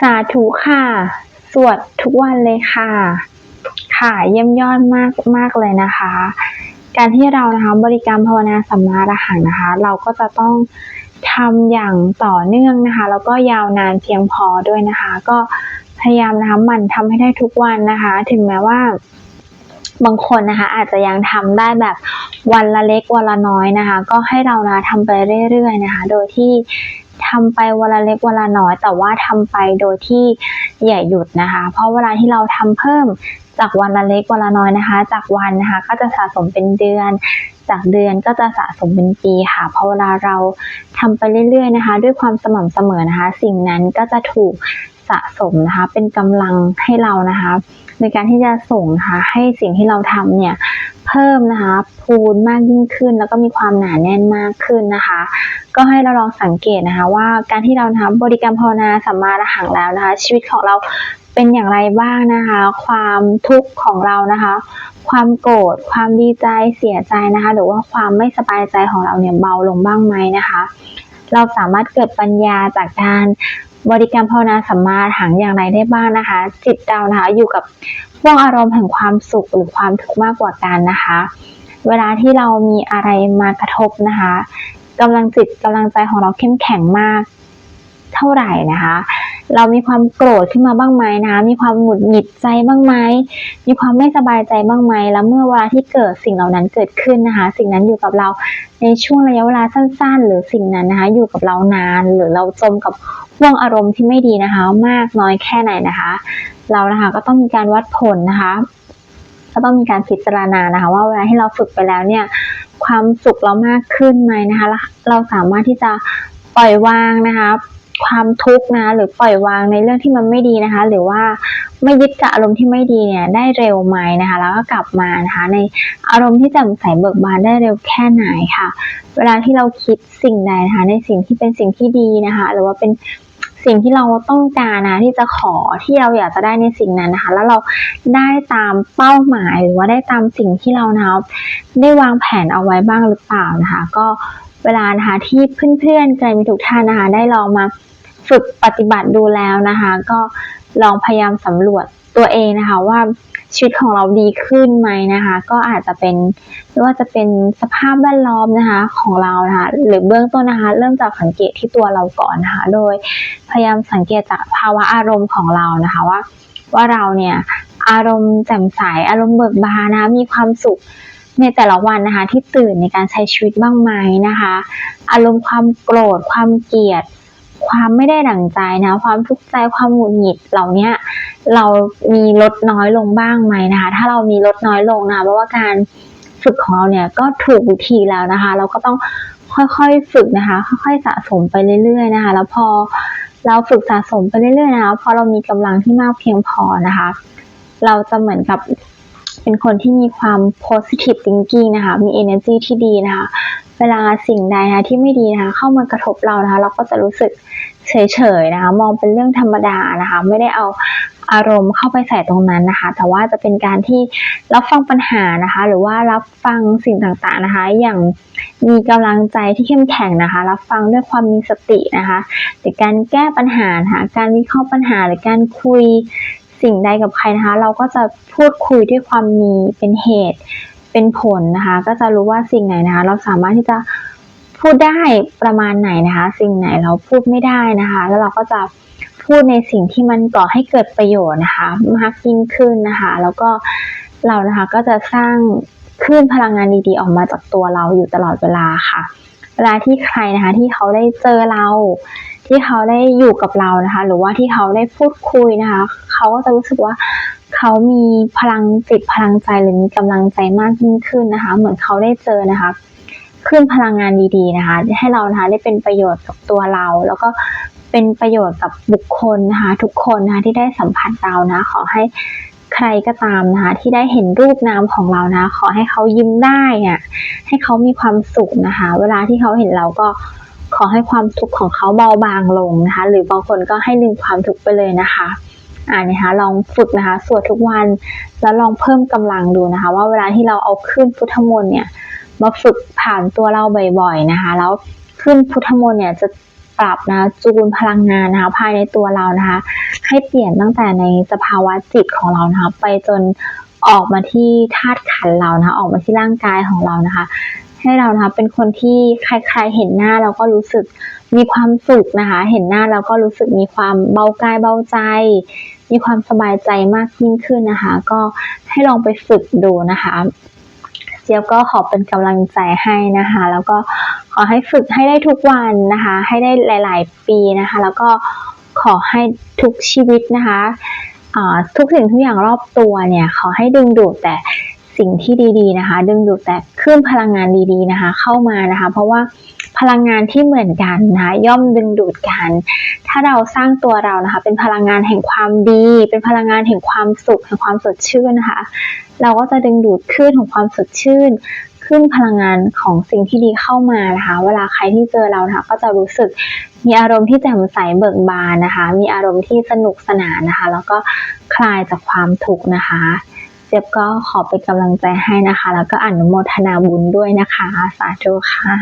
สาธุค่ะ สวดทุกวันเลยค่ะ ค่ะเยี่ยมยอดมากมากเลยนะคะ การที่เรานะคะบริกรรมภาวนาสัมมาอรหังนะคะ เราก็จะต้องทำอย่างต่อเนื่องนะคะ แล้วก็ยาวนานเพียงพอด้วยนะคะ ก็พยายามนะคะหมั่นทำให้ได้ทุกวันนะคะ ถึงแม้ว่าบางคนนะคะ อาจจะยังทำได้แบบวันละเล็กวันละน้อยนะคะ ก็ให้เรานะทำไปเรื่อยๆนะคะ โดยที่ ทำไปวันละเล็กวันละน้อย แต่ว่าทำไปโดยที่อย่าหยุดนะคะ เพราะเวลาที่เราทำเพิ่มจากวันละเล็กวันละน้อยนะคะ จากวันนะคะก็จะสะสมเป็นเดือน จากเดือนก็จะสะสมเป็นปีค่ะพราะเวลาเราทำไปเรื่อยๆนะคะ ด้วยความสม่ำเสมอนะคะ สิ่งนั้นก็จะถูกสะสมนะคะ เป็นกำลังให้เรานะคะ ในการที่จะส่งนะคะให้สิ่งที่เราทำเนี่ย เพิ่มนะคะ พูนมากยิ่งขึ้น แล้วก็มีความหนาแน่นมากขึ้นนะคะ ก็ให้เราลองสังเกตนะคะ ว่าการที่เรานะคะบริกรรมภาวนาสัมมาอรหังแล้วนะคะ ชีวิตของเราเป็นอย่างไรบ้างนะคะ ความทุกข์ของเรานะคะ ความโกรธความดีใจเสียใจนะคะ หรือว่าความไม่สบายใจของเราเนี่ยเบาลงบ้างไหมนะคะ เราสามารถเกิดปัญญาจากการบริกรรมภาวนาสัมมาหังอย่างไรได้บ้างนะคะ จิตเรานะคะอยู่กับ วกอารมณ์แห่งความสุขหรือความทุกข์มากกว่ากันนะคะ เวลาที่เรามีอะไรมากระทบนะคะกำลังจิตกำลังใจของเราเข้มแข็งมากเท่าไหร่นะคะ เรามีความโกรธขึ้นมาบ้างไหมนะคะมีความหงุดหงิดใจบ้างไหมมีความไม่สบายใจบ้างไหมแล้วเมื่อเวลาที่เกิดสิ่งเหล่านั้นเกิดขึ้นนะคะ สิ่งนั้นอยู่กับเราในช่วงระยะเวลาสั้น ๆ หรือสิ่งนั้นนะคะ อยู่กับเรานาน หรือเราจมกับห่วงอารมณ์ที่ไม่ดีนะคะ มากน้อยแค่ไหนนะคะ เรานะคะก็ต้องมีการวัดผลนะคะ ก็ต้องมีการพิจารณานะคะ ว่าเวลาที่เราฝึกไปแล้วเนี่ย ความสุขเรามากขึ้นไหมนะคะแล้วเราสามารถที่จะปล่อยวางนะคะ ความทุกข์นะคะหรือปล่อยวางในเรื่องที่มันไม่ดีนะคะ หรือว่าไม่ยึดกับอารมณ์ที่ไม่ดีเนี่ยได้เร็วไหมนะคะ แล้วก็กลับมานะคะ ในอารมณ์ที่แจ่มใสเบิกบานได้เร็วแค่ไหนค่ะ เวลาที่เราคิดสิ่งใดนะคะ ในสิ่งที่เป็นสิ่งที่ดีนะคะ หรือว่าเป็น สิ่งที่เราต้องการนะที่จะขอที่เราอยากจะได้ในสิ่งนั้นนะคะ แล้วเราได้ตามเป้าหมายหรือว่าได้ตามสิ่งที่เรานะคะได้วางแผนเอาไว้บ้างหรือเปล่านะคะ ก็เวลานะคะที่เพื่อนๆใจมีทุกท่านนะคะ ได้ลองมาฝึกปฏิบัติดูแล้วนะคะ ก็ลองพยายามสำรวจตัวเองนะคะว่า ชีวิตของเราดีขึ้นไหมนะคะ ก็อาจจะเป็นไม่ว่าจะเป็นสภาพแวดล้อมนะคะของเรานะคะหรือเบื้องต้นนะคะ เริ่มจากสังเกตที่ตัวเราก่อนนะคะ โดยพยายามสังเกตจากภาวะอารมณ์ของเรานะคะว่า ว่าเราเนี่ยอารมณ์แจ่มใสอารมณ์เบิกบานนะมีความสุขในแต่ละวันนะคะที่ตื่นในการใช้ชีวิตบ้างไหมนะคะ อารมณ์ความโกรธความเกลียด ความไม่ได้ดั่งใจนะ ความทุกข์ใจความหงุดหงิดเหล่านี้เรามีลดน้อยลงบ้างไหมนะคะ ถ้าเรามีลดน้อยลงนะเพราะว่าการฝึกของเราเนี่ยก็ถูกวิธีแล้วนะคะ เราก็ต้องค่อยๆฝึกนะคะ ค่อยๆสะสมไปเรื่อย ๆ นะคะ แล้วพอเราฝึกสะสมไปเรื่อยๆนะคะพอเรามีกำลังที่มากเพียงพอนะคะ เราจะเหมือนกับเป็นคนที่มีความ positive thinking นะคะ มี energy ที่ดีนะคะ เวลาสิ่งใดนะที่ไม่ดีนะคะเข้ามากระทบเรานะคะ เราก็จะรู้สึกเฉยๆนะคะ มองเป็นเรื่องธรรมดานะคะ ไม่ได้เอาอารมณ์เข้าไปใส่ตรงนั้นนะคะ แต่ว่าจะเป็นการที่รับฟังปัญหานะคะ หรือว่ารับฟังสิ่งต่างๆนะคะ อย่างมีกำลังใจที่เข้มแข็งนะคะ รับฟังด้วยความมีสตินะคะหรือการแก้ปัญหานะคะการวิเคราะห์ปัญหาหรือการคุยสิ่งใดกับใครนะคะ เราก็จะพูดคุยด้วยความมีเป็นเหตุ เป็นผลนะคะ ก็จะรู้ว่าสิ่งไหนนะคะ เราสามารถที่จะพูดได้ประมาณไหนนะคะ สิ่งไหนเราพูดไม่ได้นะคะ แล้วเราก็จะพูดในสิ่งที่มันก่อให้เกิดประโยชน์นะคะ มากยิ่งขึ้นนะคะ แล้วก็เรานะคะก็จะสร้างคลื่นพลังงานดีๆ ออกมาจากตัวเราอยู่ตลอดเวลาค่ะ เวลาที่ใครนะคะที่เขาได้เจอเรา ที่เขาได้อยู่กับเรานะคะ หรือว่าที่เขาได้พูดคุยนะคะ เขาก็จะรู้สึกว่าเขามีพลังจิตพลังใจหรือมีกำลังใจมากยิ่งขึ้นนะคะ เหมือนเขาได้เจอนะคะขึ้นพลังงานดีๆนะคะ ให้เรานะคะได้เป็นประโยชน์กับตัวเรา แล้วก็เป็นประโยชน์กับบุคคลนะคะทุกคนนะคะที่ได้สัมผัสเรานะ ขอให้ใครก็ตามนะคะที่ได้เห็นรูปนามของเรานะ ขอให้เขายิ้มได้อะให้เขามีความสุขนะคะ เวลาที่เขาเห็นเราก็ ขอให้ความทุกข์ของเขาเบาบางลงนะคะ หรือบางคนก็ให้ลืมความทุกข์ไปเลยนะคะอ่านะคะลองฝึกนะคะสวดทุกวันแล้วลองเพิ่มกำลังดูนะคะ ว่าเวลาที่เราเอาขึ้นพุทธมนต์เนี่ยมาฝึกผ่านตัวเราบ่อยๆนะคะ แล้วขึ้นพุทธมนต์เนี่ยจะปรับนะจูนพลังงานนะคะภายในตัวเรานะคะ ให้เปลี่ยนตั้งแต่ในสภาวะจิตของเรานะคะไปจนออกมาที่ธาตุขันเรานะคะออกมาที่ร่างกายของเรานะคะ ให้เรานะคะเป็นคนที่ใครๆเห็นหน้าเราก็รู้สึกมีความสุขนะคะ เห็นหน้าเราก็รู้สึกมีความเบากายเบาใจ มีความสบายใจมากยิ่งขึ้นนะคะ ก็ให้ลองไปฝึกดูนะคะเจี๊ยบก็ขอเป็นกำลังใจให้นะคะ แล้วก็ขอให้ฝึกให้ได้ทุกวันนะคะ ให้ได้หลาย ๆ ปีนะคะ แล้วก็ขอให้ทุกชีวิตนะคะทุกสิ่งทุกอย่างรอบตัวเนี่ยขอให้ดึงดูดแต่ สิ่งที่ดีๆนะคะ ดึงดูดแต่คลื่นพลังงานดีๆนะคะ เข้ามานะคะ เพราะว่าพลังงานที่เหมือนกันนะคะย่อมดึงดูดกัน ถ้าเราสร้างตัวเรานะคะ เป็นพลังงานแห่งความดี เป็นพลังงานแห่งความสุขแห่งความสดชื่นนะคะ เราก็จะดึงดูดคลื่นของความสดชื่นคลื่นพลังงานของสิ่งที่ดีเข้ามานะคะ เวลาใครที่เจอเรานะคะ ก็จะรู้สึกมีอารมณ์ที่แจ่มใสเบิกบานนะคะ มีอารมณ์ที่สนุกสนานนะคะ แล้วก็คลายจากความทุกข์นะคะ เจ็บก็ขอเป็นกำลังใจให้นะคะ แล้วก็อนุโมทนาบุญด้วยนะคะ สาธุค่ะ